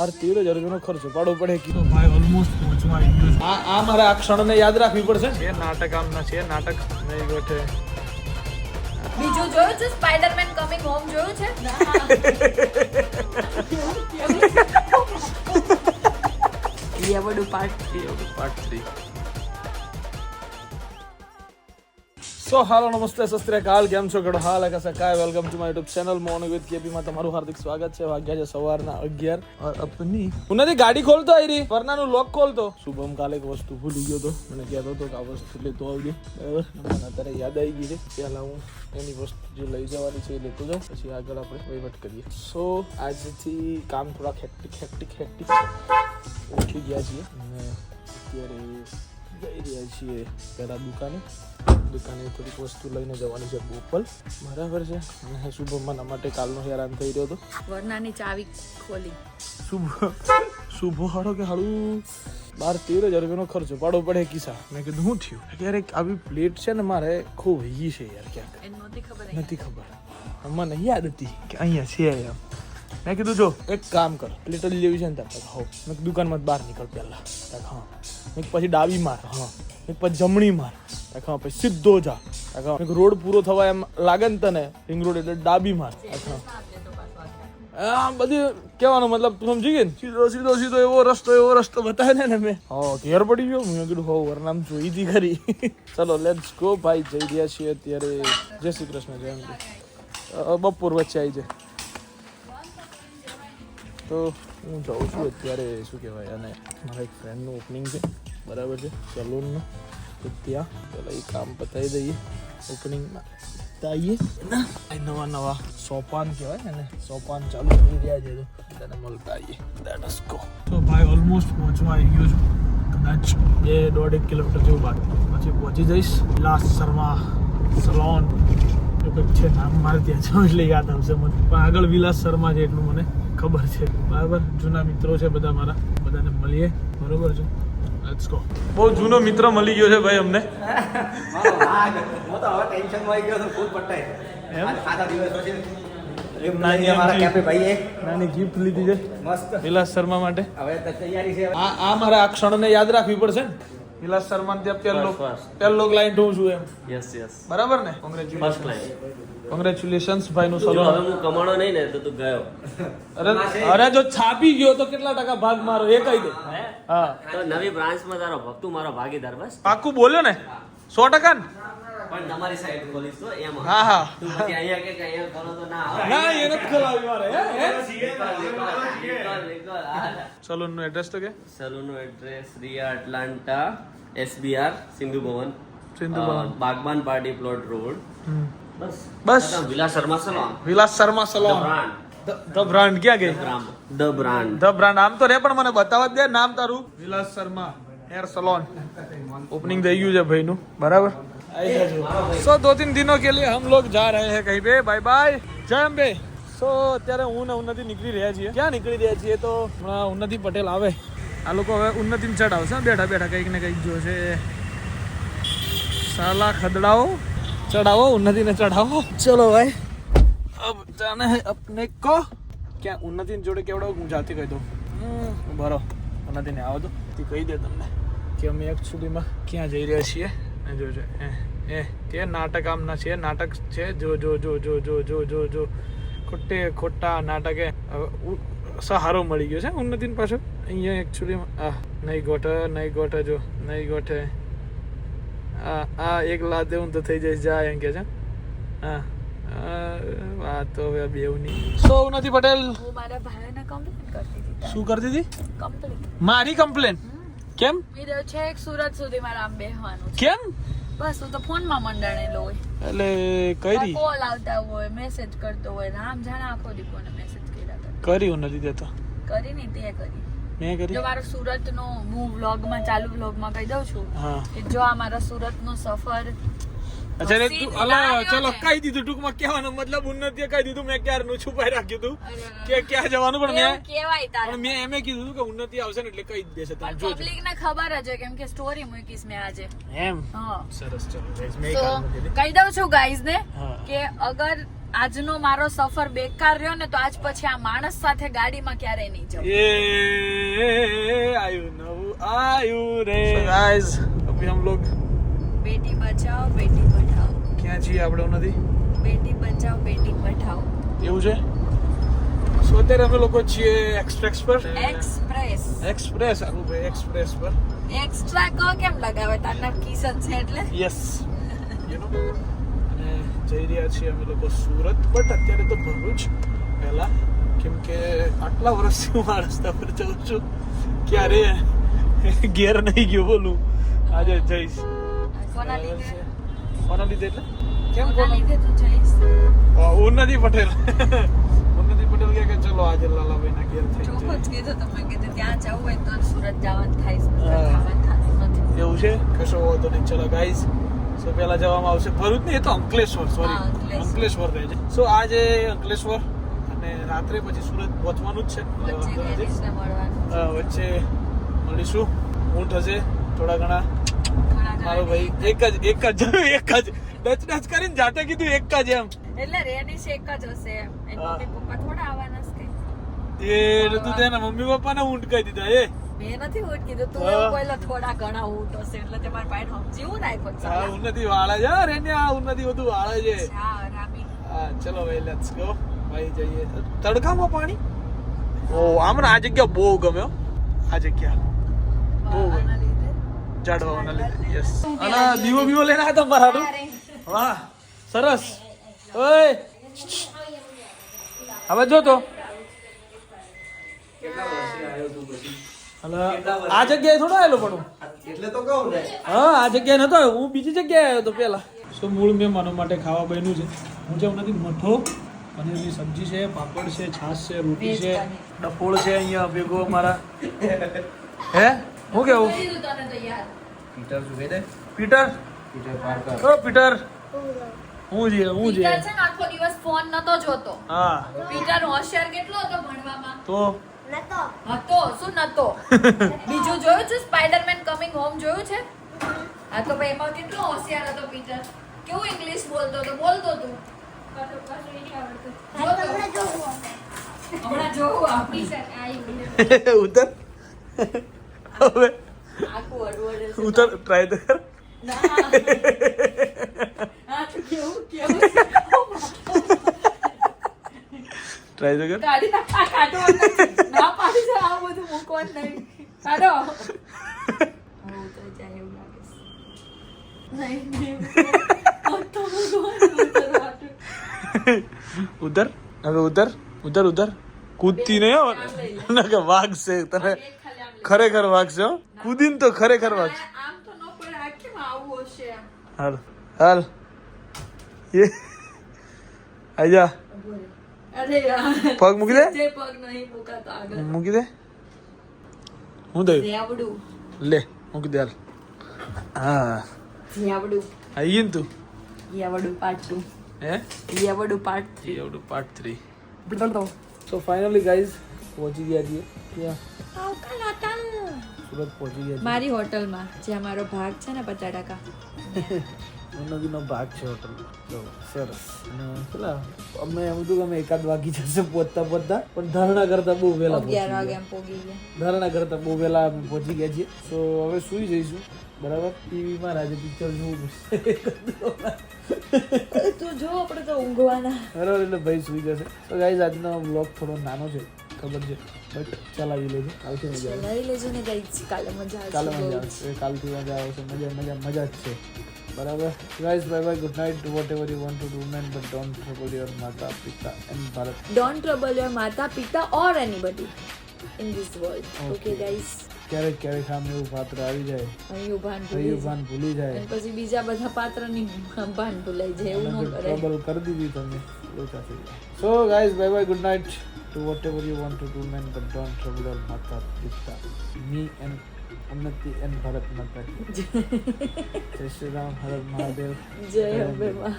બાર તેર હજાર રૂપિયાનો ખર્ચો પાડવો પડે કીધો ભાઈ ઓલમોસ્ટ પહોંચવા આવી ગયો છે. આ આ મારે આ ક્ષણને યાદ રાખવી પડશે છે નાટક આમના છે નાટક નહીં ગોઠે બીજું જોયું છે? સ્પાઈડરમેન કમિંગ હોમ જોયું છે? એવડું part part three so hello નમસ્તે સસ્ત્રીકાલ કેમ છો ગડો હાલ કે કાય welcome to my YouTube channel morning with KP માં તમારું હાર્દિક સ્વાગત છે. વાગ્યા છે સવારના અગિયાર. ઓર અપની? નથી ગાડી ખોલતો આઈ રહી વરનાનું લોક ખોલતો. શુભમ કાલે એક વસ્તુ ભૂલી ગયો તો મને કહેતો હતો કે આ વસ્તુ લેતો આવજો. બરાબર? મને અત્યારે યાદ આવી ગઈ છે. પહેલાં હું એની વસ્તુ જે લઈ જવાની છે એ લેતો જાઉં. પછી આગળ આપણે વહીવટ કરીએ. સો આજથી કામ થોડા હેક્ટિક હેક્ટિક હેક્ટિક ઓછી ગયા છીએ. અને અત્યારે જઈ રહ્યા છીએ પહેલાં દુકાને. દુકાને થોડીક વસ્તુ લઈને જવાની છે બોપલ બરાબર છે. અને શુભમ મારા માટે કાલનો હેરાન થઈ રહ્યો હતો. વરનાની ચાવી ખોલી. શુભ શુભો હાડો કે હાડું બાર તેર હજાર રૂપિયાનો ખર્ચો પાડવો પડે કિસ્સા. મેં કીધું શું થયું? ક્યારેક આવી પ્લેટ છે ને મારે ખોવાઈ છે યાર ક્યાંક. નથી ખબર નથી ખબર. મને યાદ હતી કે અહીંયા છે એમ મેં કીધું જો એક કામ કર પ્લેટ લેવી છે ને ત્યાં હો. મેં કીધું દુકાનમાં બહાર નીકળ પહેલા. ત્યાં હા. મેં પછી ડાબી માર. હા. મેં પછી જમણી માર. ત્યાં હા પછી સીધો જા. ત્યાં મેં રોડ પૂરો થવા એમ લાગે ને તને રિંગ રોડ એટલે ડાબી માર. ત્યાં હા બધી બધું કહેવાનો મતલબ તું સમજી ગઈ ને? સીધો સીધો સીધો એવો રસ્તો એવો રસ્તો બતાવે ને મેં. હા ઘેર પડી ગયો. મેં કીધું હો વરનામ જોઈ હતી ખરી. ચલો લેટ્સ ગો ભાઈ જઈ રહ્યા છીએ અત્યારે. જય શ્રી કૃષ્ણ જય બપોર વચ્ચે આવી જાય. તો હું જાઉં છું અત્યારે, શું કહેવાય, અને મારા એક ફ્રેન્ડનું ઓપનિંગ છે, બરાબર છે સલૂનનું તો ત્યાં પહેલાં એ કામ પતાવી દઈએ ઓપનિંગમાં આવીએ નવા નવા સોપાન કહેવાય ને સોપાન ચાલુ થઈ ગયા છે તો તેને મળતા આવીએ દેટ ઇઝ ગો તો ભાઈ ઓલમોસ્ટ પહોંચવા આવી ગયો છું. કદાચ બે દોઢ એક કિલોમીટર જેવું બાકી. પછી પહોંચી જઈશ. વિલાસ શર્મા સલોન એવું કંઈક છે, નામ મારે ત્યાં છે, એટલે યાદ આવશે મને. પણ આગળ વિલાસ શર્મા છે એટલું મને. ખબર છે. બરાબર જૂના મિત્રો છે બધા મારા. બધાને મળીએ. બરોબર છે? લેટ્સ ગો બહુ જૂનો મિત્ર મળી ગયો છે ભાઈ અમને. હું તો હવે ટેન્શનમાં આવી ગયો છું ફૂલ પટાઈ એમ? આજ ખાધા દિવસ નાની ગિફ્ટ લીધી છે. મસ્ત. વિલાસ શર્મા માટે. હવે તૈયારી છે. આ આ મારા આ ક્ષણને યાદ રાખવી પડશે ને? વિલાસ શર્મા ત્યાં પહેલો પહેલો ક્લાયન્ટ હું છું એમ. યસ યસ બરાબર ને? ફર્સ્ટ કોંગ્રેચ્યુલેશન કોંગ્રેચ્યુલેશન્સ ભાઈ નું સલો હવે હું કમાણો નહીં ને તો તું ગયો. અરે અરે જો છાપી ગયો તો કેટલા ટકા ભાગ મારો? એ કહી દે. હા તો નવી બ્રાન્ચમાં તારો ભક્તુ મારો ભાગીદાર બસ. પાકું બોલ્યો ને? સો ટકા ને? પણ તમારી સાઈડ ખોલીશ તો એમ હા હા. તું પછી અહીંયા કે કે અહીંયા કરો તો ના આવે. ના એ નથી ખોલાવી મારે હે? સલૂનનું એડ્રેસ તો કે? સલૂનનું address Riya Atlanta SBR Sindhu Bhavan. Sindhu Bhavan. Baghban party plot road. Hmm. Bus. Vilas Sharma salon Vilas Sharma salon the brand. ક્યાં ગઈ? The brand. The brand. આમ તો રે પણ મને બતાવવા દે નામ તારું. Vilas Sharma. Hair salon opening થઈ ગયું છે ભાઈ નું બરાબર સો દો તીન દિનો કે લિયે હમ લોગ જા રહે હે કહીં પે બાય બાય જય અંબે. સો અત્યારે હું ને ઉન્નતિ નીકળી રહ્યા છીએ. ક્યાં નીકળી રહ્યા છીએ તો? હમણાં ઉન્નતિ પટેલ આવે. આ લોકો હવે ઉન્નતિમ ચઢ આવશે. બેઠા બેઠા કંઈક ને કંઈક જોશે. સાલા ખદડાઓ. ચડાવો ઉન્નતિને ચડાવો ચલો ભાઈ अब जाना है अपने को ક્યાં ઉન્નતિ જોડે કેવડો હું જાતે કહી દઉં હમ, ઉભા રહો ઉન્નતિ ને આવો તો તે કહી દે તમને કે અમે એકચ્યુઅલીમાં ક્યાં જઈ રહ્યા છીએ એ જોજો એ એ તે નાટક આમના છે નાટક છે જો જો જો જો જો જો જો જો ખોટે ખોટા નાટકે હવે ઉ- સહારો મળી ગયો છે ઉન્નતિન પાછો અહીંયા એકચ્યુઅલીમાં આ નહીં ગોઠે નહીં ગોઠે જો નહીં ગોઠે આ આ એક લાત હું તો થઈ જઈશ જાય એમ કે છે. હા વાત તો હવે બેવની સો નથી પટેલ. હું મારા ભાઈને કમ્પ્લેન કરતી હતી શું કરતી હતી? કમ્પ્લેન મારી કમ્પ્લેન કેમ? એ છે એક સુરત સુધી મારે આમ બેહવાનું કેમ? બસ હું તો ફોનમાં મંડાણેલો હોય. એટલે કરી કોલ આવતા હોય મેસેજ કરતો હોય રામ આમ જાણે આખો દી કોને મેસેજ કર્યા કરે કર્યું નથી દેતો કરી નહીં તે કરી. મેં કરી. જો મારો સુરત નો હું વ્લોગમાં ચાલુ વ્લોગમાં કહી દઉં છું કે જો આ મારા સુરત નો સફર અચ્છા રે તું અલા ચલો કહી દીધું ટૂંકમાં કહેવાનો મતલબ ઉન્નતિએ કહી દીધું મેં ક્યારનું છુપાઈ રાખ્યું હતું કે ક્યાં જવાનું પણ મેં કેવાય તારે. પણ મેં એમ કીધું હતું કે ઉન્નતિ આવશે ને એટલે કહી જ દેશે જોજો. પબ્લિક ને ખબર જ કેમ કે સ્ટોરી મૂકીશ મેં આજે. એમ? હા. સરસ ચલો guys, મેં. કહી દઉં છું ગાઈઝ ને કે અગર આજનો મારો સફર બેકાર રહ્યો ને તો આજ પછી આ માણસ સાથે ગાડીમાં ક્યારે નહીં જવું એ આયુ નવું આયુ રે. ગાઈસ અભી હમ લોગ બેટી બચાઓ બેટી પઢાઓ. ક્યાં છીએ આપણે નથી? બેટી બચાઓ બેટી પઢાઓ. એવું છે? સો અત્યારે અમે લોકો છીએ એક્સપ્રેસ પર. એક્સપ્રેસ એક્સપ્રેસ આવું ભાઈ એક્સપ્રેસ પર. એક્સ્ટ્રા કો કેમ લગાવે? તાર નામ કિશન છે એટલે? યસ યુ નો જઈ રહ્યા છીએ અમે લોકો સુરત. બટ અત્યારે તો ભરૂચ પહેલા. કેમ કે આટલા વર્ષથી હું આ રસ્તા પર જાઉં છું. ક્યારે ઘેર નહીં ગયો બોલું. આજે જઈશ. કોના લીધે? એટલે? કેમ કોના લીધે તું જઈશ? ઉન્નતિ પટેલ. ઉન્નતિ પટેલ કે ચલો આજે લાલાભાઈ ના ઘેર થઈ ચોખ્ખું જ કીધું તમે કીધું ત્યાં જવું હોય તો સુરત જવાનું થાય એવું છે? કશો વાંધો નહીં. ચલો ગાઈઝ સો પેલા જવામાં આવશે. ભરૂચ નહીં એ તો અંકલેશ્વર સોરી અંકલેશ્વર. રહે છે. સો આજે અંકલેશ્વર અને રાત્રે પછી સુરત પહોંચવાનું જ છે. વચ્ચે મળીશું. ઊંટ હશે થોડા ઘણા. મારો ભાઈ એક જ એક જ એક જ. ડચ ડચ કરીને જાતે કીધું એક જ એમ. એટલે રેની છે એક જ હશે એમ. મમ્મી પપ્પા થોડા આવવાના છે. એ તું તેના મમ્મી પપ્પાને ઊંટ કહી દીધા એ. મેં નથી ઊંટ કીધું તું. એવું થોડા ઘણા હશે એટલે તમારે ભાઈ સમજીવું નાખ્યો છે. હા ઉન્નતિ વાળા છે. હા, રેને આ ઉન્નતિ બધું વાળે છે. હા, રામી. હા ચલો ભાઈ લેટ્સ ગો ભાઈ જઈએ. તડકામાં પાણી? ઓ આમને આ જગ્યા બહુ ગમ્યો આ જગ્યા. બહુ જાડવાના લીધે. યસ અને દીવો બીવો લઈને આવ્યા તમારા? વાહ સરસ. ઓય. હવે જો તો. અલા, આ જગ્યાએ થોડો આવેલો પણ એટલે તો કહું ને. હા આ જગ્યાએ નતો આવ્યો. હું બીજી જગ્યાએ આવ્યો તો પેલા સો મૂળ મહેમાનો માટે ખાવા બન્યું છે. હું જેમ નથી મઠો પનીરની સબ્જી છે પાપડ છે છાશ છે રોટી છે ડફોળ છે અહીંયા ભેગો અમારા. હે? હું કેવું. પીટર શું કહી દે પીટર? Peter Parker. ઓ પીટર. હું જે હું ને આખો દિવસ ફોન નતો જોતો. હા. પીટર હોશિયાર કેટલો હતો ભણવામાં? તો? હતો? શું નતો? બીજું જોયું છે? સ્પાઈડરમેન કમિંગ હોમ જોયું છે? હા તો ભાઈ એમાં કેટલો હોશિયાર હતો પીટર. કેવું ઇંગ્લિશ બોલતો હતો? બોલતો તું. જોતો. હમણાં જોવું આપણી ઉતર. હવે. ઉતર ટ્રાય તો કર ના. આ તો કેવું કેવું છે. ટ્રાય તો કર કાઢી નાખ. આ કાઢવાનું નથી. ના પાડી છે આ બધું મૂકવાનું નહીં કાઢો હવે ઉતરી જાય એવું લાગે છે. નહીં, નહીં. મોટો ભગવાન ઉતરવાનું. ઉતર હવે ઉતર ઉતર ઉતર કૂદતી નહીં હો ના કે વાગશે તને એક ખાલી આમ લે. ખરેખર વાગશે હો કૂદીને તો ખરેખર વાગશે આમ તો ન પડે આ કેમ આવું હશે એમ હાલ હાલ એ આજા અરે યાર પગ મૂકી દે જે પગ નહીં મુકાતા આગળ મૂકી દે હું દઉં રેવડું લે મૂકી દે હાલ હા રેવડું આઈ ને તું રેવડું પાર્ટ ટુ હે રેવડું પાર્ટ એ આવડું part three three so finally guys પહોંચી ગયા છીએ ક્યાં સુરત પહોંચી ગયા મારી હોટલમાં જે અમારો ભાગ છે ને પચાસ ટકા છીએ નદીનો ભાગ છે હોટલ તો સરસ. અને પેલા અમે એમ હતું કે અમે એકાદ વાગી જશે પહોંચતા પહોંચતા પણ ધારણા કરતા બહુ વહેલા ધારણા કરતા બહુ વહેલા અમે પહોંચી ગયા છીએ. તો હવે સુઈ જઈશું. બરાબર? ટીવીમાં રાજે પિક્ચર જોવું તો જો આપણે તો ઊંઘવાના. બરાબર એટલે ભાઈ સુઈ જશે. તો ગાઈઝ આજનો બ્લોગ થોડો નાનો છે. ખબર છે. બટ ચલાવી લેજો. કાલથી મજા આવે. લઈ લેજો ને ગાઈઝ કાલે મજા આવશે કાલે મજા આવશે. કાલથી મજા આવશે. મજા મજા મજા જ છે. બરાબર? Guys bye bye good night whatever you want to do man but don't trouble your માતા પિતા and Bharat don't trouble your માતા પિતા or anybody in this world okay guys ક્યારેક ક્યારેક આમ એવું પાત્ર આવી જાય. અહીં ભાન ભૂલી ભાન ભૂલી જાય. અને પછી બીજા બધા પાત્રની ભાન ભૂલાઈ જાય એવું ન કરે ટ્રબલ કરી દીધી તમે લોચા થઈ ગયા. So guys bye bye good night to whatever you want to do man but don't trouble your માતા પિતા મી ઉન્નતિ એન્ડ ભારત માતા. જય શ્રી રામ હર મહાદેવ જય અંબે માં